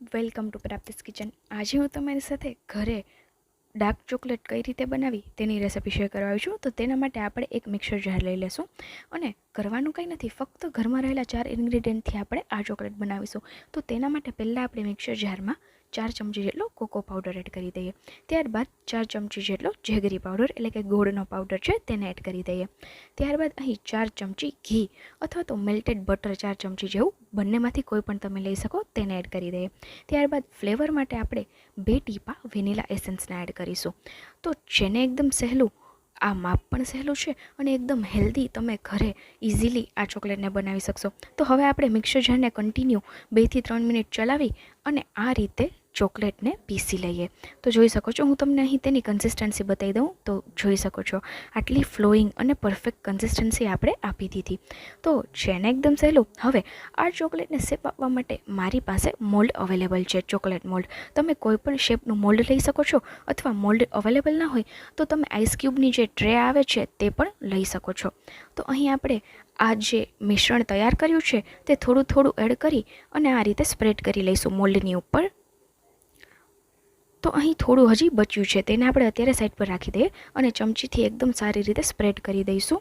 Welcome to પ્રાપ્તિસ kitchen. આજે હું તમારી સાથે ઘરે ડાર્ક ચોકલેટ કઈ રીતે બનાવી તેની રેસિપી શેર કરવા આવી છું. તો તેના માટે આપણે એક મિક્સર જાર લઈ લેશું. અને કરવાનું કંઈ નથી, ફક્ત ઘરમાં રહેલા ચાર ઇન્ગ્રીડિયન્ટથી આપણે આ ચોકલેટ બનાવીશું. તો તેના માટે પહેલાં આપણે મિક્સર જારમાં ચાર ચમચી જેટલો કોકો પાવડર એડ કરી દઈએ. ત્યારબાદ ચાર ચમચી જેટલો જેગરી પાવડર એટલે કે ગોળનો પાવડર છે, તેને એડ કરી દઈએ. ત્યારબાદ અહીં ચાર ચમચી ઘી અથવા તો મેલ્ટેડ બટર ચાર ચમચી જેવું બંનેમાંથી કોઈ પણ તમે લઈ શકો, તેને એડ કરી દઈએ. ત્યારબાદ ફ્લેવર માટે આપણે બે ટીપા વેનીલા એસન્સના એડ કરીશું. તો જેને એકદમ સહેલું, આ માપ પણ સહેલું છે અને એકદમ હેલ્ધી તમે ઘરે ઇઝીલી આ ચોકલેટને બનાવી શકશો. તો હવે આપણે મિક્સર જારને કન્ટિન્યુ બેથી ત્રણ મિનિટ ચલાવી અને આ રીતે ચોકલેટને પીસી લઈએ. તો જોઈ શકો છો, હું તમને અહીં તેની કન્સિસ્ટન્સી બતાવી દઉં. તો જોઈ શકો છો, આટલી ફ્લોઈંગ અને પરફેક્ટ કન્સિસ્ટન્સી આપણે આપી દીધી. તો છે ને એકદમ સહેલું, હવે આ ચોકલેટને શેપ આપવા માટે મારી પાસે મોલ્ડ અવેલેબલ છે ચોકલેટ મોલ્ડ તમે કોઈ પણ શેપનું મોલ્ડ લઈ શકો છો અથવા મોલ્ડ અવેલેબલ ના હોય, તો તમે આઈસ ક્યુબની જે ટ્રે આવે છે, તે પણ લઈ શકો છો. તો અહીં આપણે આ જે મિશ્રણ તૈયાર કર્યું છે, તે થોડું થોડું એડ કરી અને આ રીતે સ્પ્રેડ કરી લઈશું મોલ્ડની ઉપર. તો અહીં થોડું હજી બચ્યું છે, તેને આપણે અત્યારે સાઈડ પર રાખી દઈએ અને ચમચીથી એકદમ સારી રીતે સ્પ્રેડ કરી દઈશું.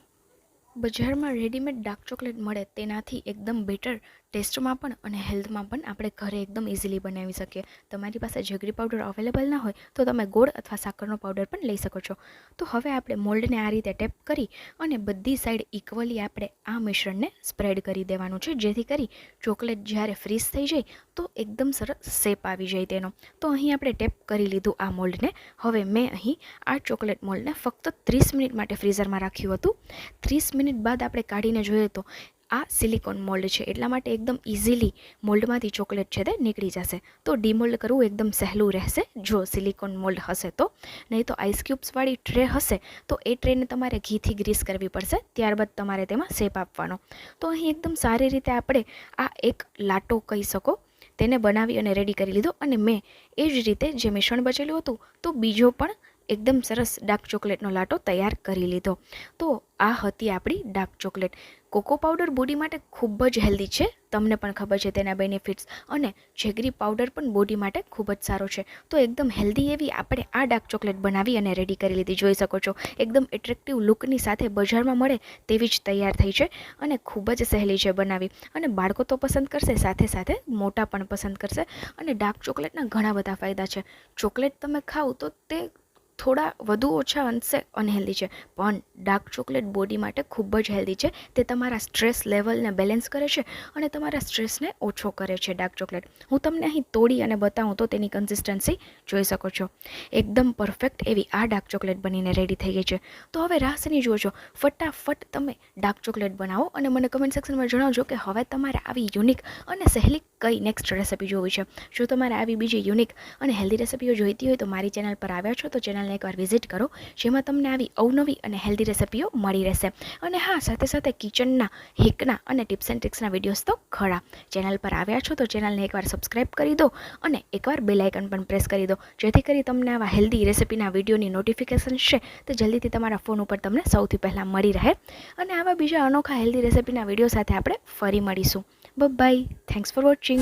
બજારમાં રેડીમેડ ડાર્ક ચોકલેટ મળે તેનાથી એકદમ બેટર ટેસ્ટમાં પણ અને હેલ્થમાં પણ આપણે ઘરે એકદમ ઇઝીલી બનાવી શકીએ. તમારી પાસે જગરી પાવડર અવેલેબલ ના હોય તો તમે ગોળ અથવા સાકરનો પાવડર પણ લઈ શકો છો. તો હવે આપણે મોલ્ડને આ રીતે ટેપ કરી અને બધી સાઈડ ઇક્વલી આપણે આ મિશ્રણને સ્પ્રેડ કરી દેવાનું છે. જેથી કરી ચોકલેટ જ્યારે ફ્રીઝ થઈ જાય તો એકદમ સરસ શેપ આવી જાય તેનો. તો અહીં આપણે ટેપ કરી લીધું આ મોલ્ડને હવે મેં અહીં આ ચોકલેટ મોલ્ડને ફક્ત ત્રીસ મિનિટ માટે ફ્રીઝરમાં રાખ્યું હતું. ત્રીસ મિનિટ બાદ આપણે કાઢીને જોઈએ તો આ સિલિકોન મોલ્ડ છે. એટલા માટે એકદમ ઇઝીલી મોલ્ડમાંથી ચોકલેટ છે તે નીકળી જશે. તો ડીમોલ્ડ કરવું એકદમ સહેલું રહેશે. જો સિલિકોન મોલ્ડ હશે તો. નહીં તો આઈસ ક્યુબ્સવાળી ટ્રે હશે તો એ ટ્રેને તમારે ઘીથી ગ્રીસ કરવી પડશે. ત્યારબાદ તમારે તેમાં શેપ આપવાનો. તો અહીં એકદમ સારી રીતે આપણે આ એક લાટો કહી શકો. તેને બનાવી અને રેડી કરી લીધો. અને મેં એ જ રીતે જે મિશ્રણ બચેલું હતું તો બીજો પણ એકદમ સરસ ડાર્ક ચોકલેટનો લાટો તૈયાર કરી લીધો. તો આ હતી આપણી dark chocolate cocoa powder body માટે ખૂબ જ હેલ્ધી છે. તમને પણ ખબર છે તેના બેનિફિટ્સ અને જેગરી પાવડર પણ બોડી માટે ખૂબ જ સારો છે. તો એકદમ હેલ્ધી એવી આપણે આ ડાર્ક ચોકલેટ બનાવી અને રેડી કરી લીધી. જોઈ શકો છો. એકદમ એટ્રેક્ટિવ લુકની સાથે બજારમાં મળે તેવી જ તૈયાર થઈ છે અને ખૂબ જ સહેલી છે બનાવી. અને બાળકો તો પસંદ કરશે, સાથે સાથે મોટા પણ પસંદ કરશે. અને ડાર્ક ચોકલેટના ઘણા બધા ફાયદા છે. ચોકલેટ તમે ખાવ તો તે થોડા વધુ ઓછા અંશે અનહેલ્ધી છે. પણ ડાર્ક ચોકલેટ બોડી માટે ખૂબ જ હેલ્ધી છે. તે તમારા સ્ટ્રેસ લેવલને બેલેન્સ કરે છે અને તમારા સ્ટ્રેસને ઓછો કરે છે ડાર્ક ચોકલેટ હું તમને અહીં તોડી અને બતાવું તો તેની કન્સિસ્ટન્સી જોઈ શકો છો. એકદમ પરફેક્ટ એવી આ ડાર્ક ચોકલેટ બનીને રેડી થઈ ગઈ છે. તો હવે રાસની જોજો ફટાફટ તમે ડાર્ક ચોકલેટ બનાવો અને મને કમેન્ટ સેક્શનમાં જણાવજો કે હવે તમારે આવી યુનિક અને સહેલી કઈ નેક્સ્ટ રેસિપી જોવી છે. જો તમારે આવી બીજી યુનિક અને હેલ્ધી રેસિપીઓ જોઈતી હોય તો મારી ચેનલ પર આવ્યા છો તો ચેનલને એકવાર વિઝિટ કરો, જેમાં તમને આવી અવનવી અને હેલ્ધી રેસિપીઓ મળી રહેશે. અને હા, સાથે સાથે કિચનના હિકના અને ટિપ્સ એન્ડ ટ્રિક્સના વિડીયોઝ તો ખરા. ચેનલ પર આવ્યા છો તો ચેનલને એકવાર સબસ્ક્રાઈબ કરી દો અને એકવાર બેલ પણ પ્રેસ કરી દો, જેથી કરી તમને આવા હેલ્ધી રેસિપીના વિડીયોની નોટિફિકેશન છે તો જલ્દીથી તમારા ફોન ઉપર તમને સૌથી પહેલાં મળી રહે. અને આવા બીજા અનોખા હેલ્ધી રેસિપીના વીડિયો સાથે આપણે ફરી મળીશું. By thanks for watching